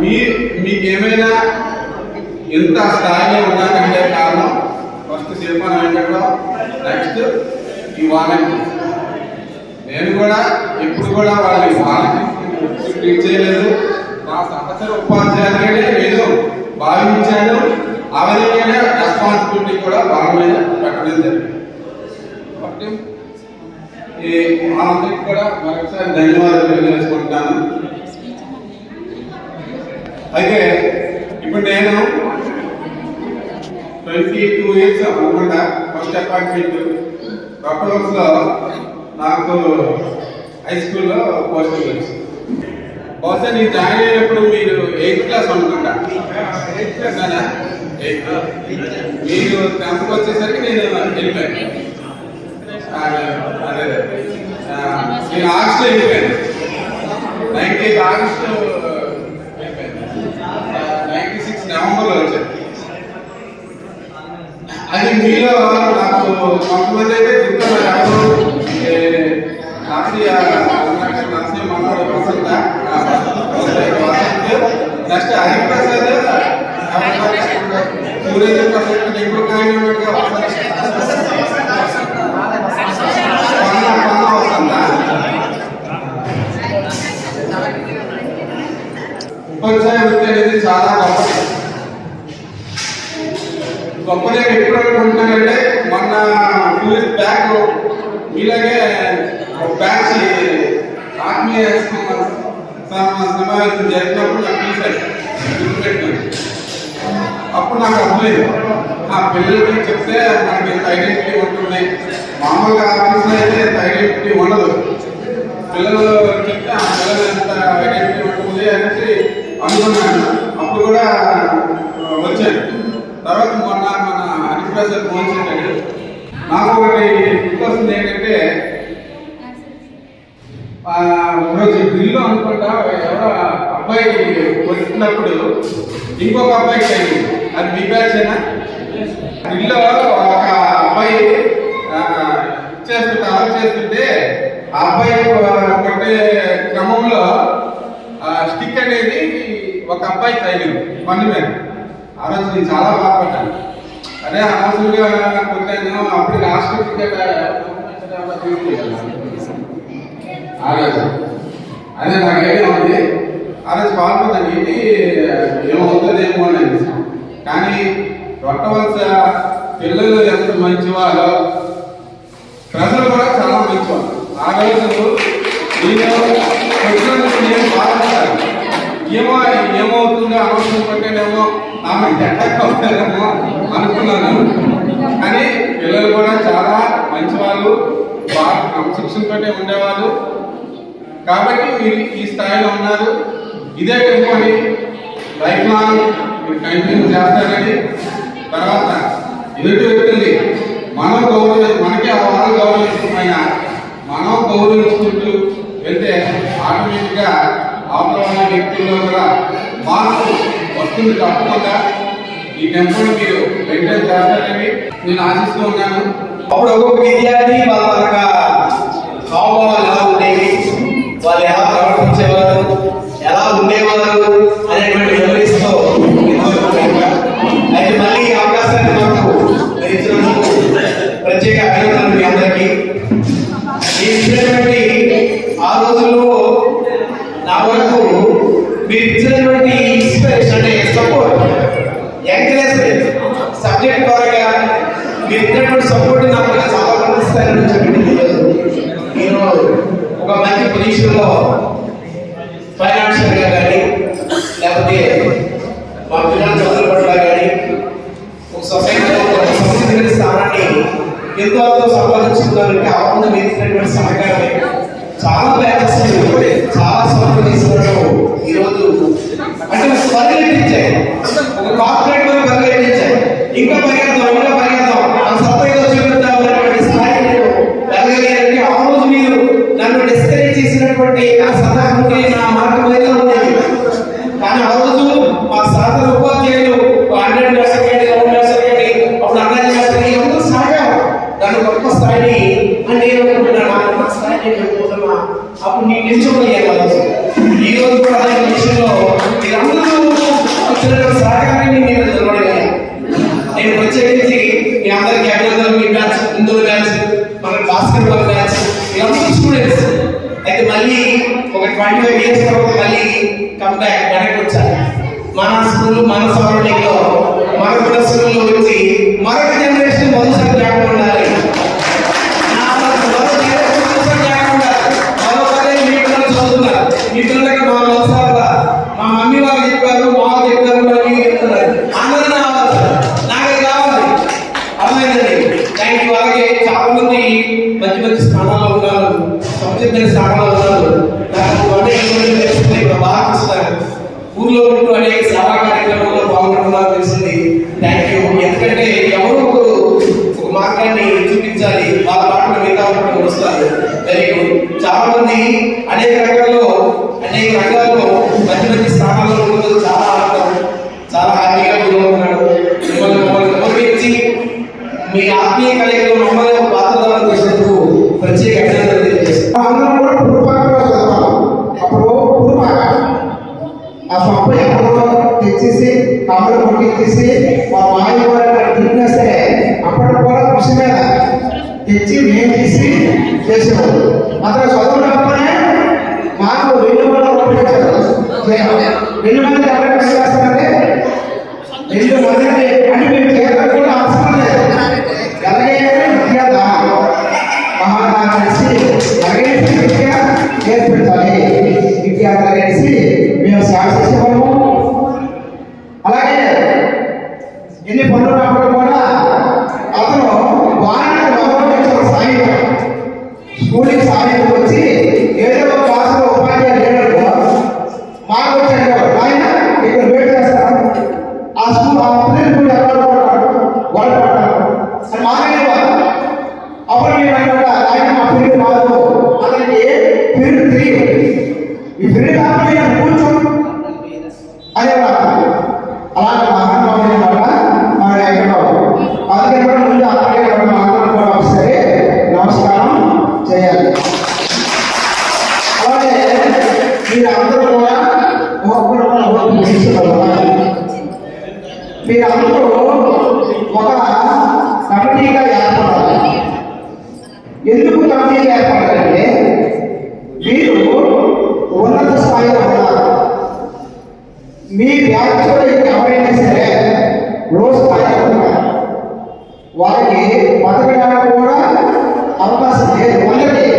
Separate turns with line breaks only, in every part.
మీ మీకు ఏమైనా ఎంత స్థాయిలో ఉన్నారంటే కారణం ఫస్ట్ శిల్పన వెంకట్రావు నెక్స్ట్ ఈ వాలంటీర్స్ నేను కూడా ఎప్పుడు కూడా వాళ్ళని వాలంటీర్స్ ట్రీట్ చేయలేదు. నా సహచర ఉపాధ్యాయులుగానే నేను భావించాను ఆ విధంగానే రెస్పాన్సిబిలిటీ కూడా వాళ్ళ మీద పెట్టడం జరిగింది. కాబట్టి ఈ కూడా మరొకసారి ధన్యవాదాలు తెలియజేసుకుంటున్నాను అయితే ఇప్పుడు నేను ట్వంటీ టూ ఇయర్స్ అనుకుంటా ఫస్ట్ అపాయింట్మెంట్ డాక్టర్స్లో నాకు హై స్కూల్లో పోస్టింగ్ వచ్చింది బహుశా నేను జాయిన్ అయినప్పుడు మీరు ఎయిత్ క్లాస్ అనుకుంటా. ఎయిత్ క్లాస్ అనా? ఎయిత్ మీరు టెన్త్కి వచ్చేసరికి నేను వెళ్ళిపోయాను. అదే నేను ఆగస్ట్లో వెళ్ళిపోయాను నైన్టీ ఆగస్టు అది నాకు కొంతమంది అయితే గుర్తున్నారు ఎవరు ఏ, నరసింహ వసంత నెక్స్ట్ హరిప్రసాద్ ప్రసాద్ ఉపాధ్యాయ వృత్తి అనేది చాలా గొప్పది గొప్పదే ఎప్పుడు అనుకుంటున్నానంటే మొన్న టూ ఇయర్స్ బ్యాక్ ఇలాగే ఒక బ్యాచ్ ఆత్మీయ సమావేశం జరిగినప్పుడు నాకు చూశాను అప్పుడు నాకు అర్థమైంది. ఆ పిల్లలకి చెప్తే మనకి ఇంత ఐడెంటిటీ ఉంటుంది. మామూలుగా ఆఫీస్లో అయితే ఇంత ఐడెంటిటీ ఉండదు. పిల్లలు చెప్తే ఆ పిల్లలు ఎంత ఐడెంటిటీ ఉంటుంది అనేసి అనుకున్నాను. అప్పుడు కూడా ప్రొఫెసర్ ఫోన్ చేశాడు నాకు ఒకటి గుర్తొస్తుంది ఏంటంటే ఒకరోజు బిల్లు అనుకుంటా ఎవరో అబ్బాయి వచ్చినప్పుడు ఇంకొక అబ్బాయికి అయింది. అది మీ బ్యాచేనా డ్రిల్లో ఒక అబ్బాయి చేస్తుంటే అలా చేస్తుంటే ఆ అబ్బాయి కొట్టే క్రమంలో స్టిక్ అనేది ఒక అబ్బాయి తగిలింది. పన్ను మీద. ఆ రోజు నేను చాలా బాధపడ్డాను. అదే అనవసరంగా కొట్టాను అప్పుడు లాస్ట్ టికెట్ ఆ అదే నాకు ఐడియా ఉంది. అదే రోజు పాల్గొన్నాను ఏమవుతుందేమో అని అనేసి. కానీ రొట్టవలస పిల్లలు ఎంత మంచివారో ప్రజలు కూడా చాలా మంచివారు. ఆ రోజు నేను కొట్టినందుకు ఏమో ఏమవుతుందో అనవసరం కొట్టేనేమో ఆమె అటాక్ అవుతారేమో అనుకున్నాను. కానీ పిల్లలు కూడా చాలా మంచివాళ్ళు. బాగా క్రమశిక్షణతోనే ఉండేవాళ్ళు. కాబట్టి మీరు ఈ స్థాయిలో ఉన్నారు. ఇదే టెంపోని లైఫ్ లాంగ్ మీరు కంటిన్యూ చేస్తారని తర్వాత ఎదుటి వ్యక్తుల్ని మనం గౌరవ మనకి ఆ వాళ్ళు గౌరవించకపోయినా మనం గౌరవించుకుంటూ వెళ్తే ఆటోమేటిక్గా అవతల ఉన్న వ్యక్తుల్లో కూడా మార్పు వస్తుంది తప్పకుండా. ఈ టెంపుల్ మీరు మెయింటైన్ చేస్తారని నేను ఆశిస్తూ ఉన్నాను.
అప్పుడు ఒక్కొక్క విద్యార్థి వాళ్ళ యొక్క హావభావాలు ఎలా ఉండేవి వాళ్ళు ఎలా ప్రవర్తించేవారు? ఎలా ఉండేవారు అనేటువంటి వివరిస్తూ అయితే మళ్ళీ ఈ అవకాశాన్ని మాకు ప్రత్యేక అభినందనలు మీ అందరికీ మీరు ఇచ్చినటువంటి ఆ రోజుల్లో నా వరకు మీరు ఇచ్చినటువంటి ఇన్స్పిరేషన్ అంటే సపోర్ట్ ఎంకరేజ్మెంట్ సబ్జెక్ట్ పరంగా మీరు ఇచ్చినటువంటి సపోర్ట్ నాకు చాలా పంపిస్తారని చెప్పి తెలియదు నేను ఒక మంచి పొజిషన్లో ఫైనాన్షియల్గా కానీ లేకపోతే మా పిల్లల చదువుల పట్ల కానీ ఒక సొసైటీలో ఒక సంస్కృతి స్థానాన్ని ఎంతో సంపాదించుకున్నారంటే ఆ ముందు మీరు సహకారమే. చాలా బ్యాచెస్ చాలా సదాహుకి నా ఉండేది కానీ ఆ రోజు మా సాధన ఉపాధ్యాయులు హండ్రెడ్ సెకండ్ హండ్రెడ్ అప్పుడు అన్నది చేస్తారు. అందరూ సాగారు దాని గొప్ప స్థాయిని అని నేను అనుకుంటున్నాను. స్థాయిని అనుకుంటున్నా అప్పుడు నేను ఆ రోజు. ఈ రోజు కూడా అదే విషయంలో మీరందరూ సహకారాన్ని నేను నేను ప్రత్యేకించి మీ అందరికీ అభినందనలు. మీ బ్యాచ్ ముందు బ్యాచ్ మన బాస్కెట్ బాల్ బ్యాచ్ స్టూడెంట్స్. మళ్ళీ ఒక ట్వంటీ ఫైవ్ ఇయర్స్ తర్వాత మళ్ళీ కంబ్యాక్ వెనక్కి వచ్చారు. మన స్కూల్ మన సరౌండింగ్లో మన కూడా స్కూల్లో వచ్చి మరొక జనరేషన్ మొదటిసారి ఉన్నారు. సమృద్ధి స్థానాల్లో ఉన్నారు నాకు ఇక్కడ బాగా ఇస్తారు. ఊర్లో ఉంటూ అనేక సేవా కార్యక్రమంలో పాల్గొంటున్నారు తెలిసింది. థ్యాంక్ యూ ఎందుకంటే ఎవరు ఒకరు ఒక మార్గాన్ని చూపించాలి. వాళ్ళ పాటలు మిగతా వస్తారు. చాలా మంది అనేక రంగాల్లో అనేక రంగాల్లో
ఆ పప్పు తెచ్చేసి కమ్మలు కొట్టించేసి మా మాయ కూడా తినేస్తే అప్పటి కూడా కృషి మీద తెచ్చి మేము తీసి చేసేవాడు అతను చదువుకున్నప్పుడే మాకు రెండు మంది రెండు మంది ఎవరైనా చేస్తారంటే రెండు మంది అంటే మేము చేయడం కూడా అవసరం లేదు. ఎలాగైనా విద్యా దానం మహాదానం చేసి ఎలాగైనా విద్య విద్య కలిసి మేము సేవ చేసేవాళ్ళము అలాగే ఎన్ని పనులు ఉన్నప్పుడు కూడా అతను వారానికి మొదలు సాయంత్రం స్కూల్కి సాయంత్రం వచ్చి ఏదో ఒక క్లాసులో ఉపాధ్యాయులు లేడనుకో మాకు వచ్చి అడిగేవాడు ఆయన ఇక్కడ వెయిట్ చేస్తాను ఆ స్కూల్ ఆ పిల్లలు కూడా ఎక్కడ పడతారు వాళ్ళు పడతారు అని మానేవారు అప్పుడు నేను అనమాట ఆయన మా పిల్లలు కాదు అతనికి పిల్లలు తెలియదు ఈ పిల్లలు కాకుండా నేను కూర్చో అనేవాడు అలాగే మహానుభావుడు అనమాట మన ఎక్కడో అందుకే కూడా ముందు అతనే కూడా మాత్రం కూడా ఒకసారి నమస్కారం చేయాలి అలాగే మీరు అందరూ కూడా ఒకరు కూడా ఓటు మీరు అందరూ ఒక కమిటీగా ఏర్పడాలి. ఎందుకు కమిటీగా ఏర్పడాలంటే మీరు ఉన్నత స్థాయిలో ఉన్నారు మీ వ్యాఖ్యలు ఎవరైనా సరే రోజు స్థాయిలో ఉన్నారు వారికి బతకడానికి కూడా అవకాశం లేదు అందరికీ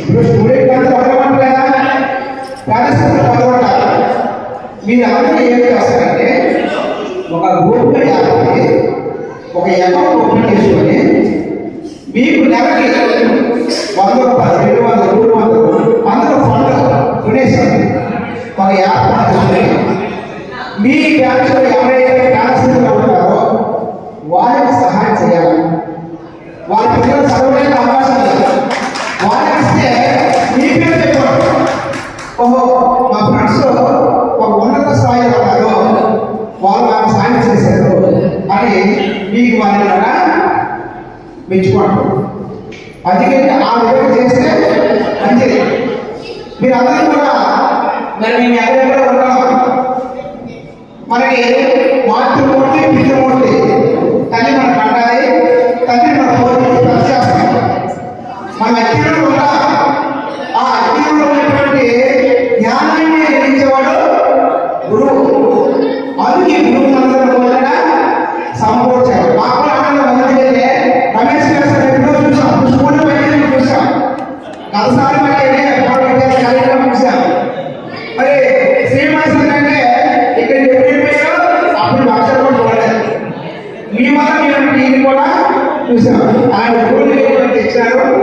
ఇప్పుడు స్టూడెంట్ అంతా బతకమంటారా పరిస్థితులు బతకమంటారు మీరు అందరూ ఏం చేస్తారంటే ఒక గ్రూప్గా ఏర్పడి ఒక అకౌంట్ ఓపెన్ చేసుకొని మీకు నెలకి వంద రూపాయలు రెండు వందలు మూడు వందలు అందరూ ఫండ్ డొనేషన్ ఒక యాప్ చేసుకొని మీ బ్యాంక్లో ఎవరైతే ట్రాన్స్ఫర్గా ఉంటారో వారికి సహాయం చేయాలి. వారి పిల్లలు చదవడానికి అవకాశం లేదు వారికి ఇస్తే మీకు వారి ద్వారా మెచ్చుకోండి అందుకని ఆ విధంగా చేస్తే మంచిది. మీరు అందరూ కూడా మరి మేము ఎక్కడెక్కడ ఉన్నాం మనకి మాతృ చూసాం ఆయన గోల్డ్ తెచ్చారు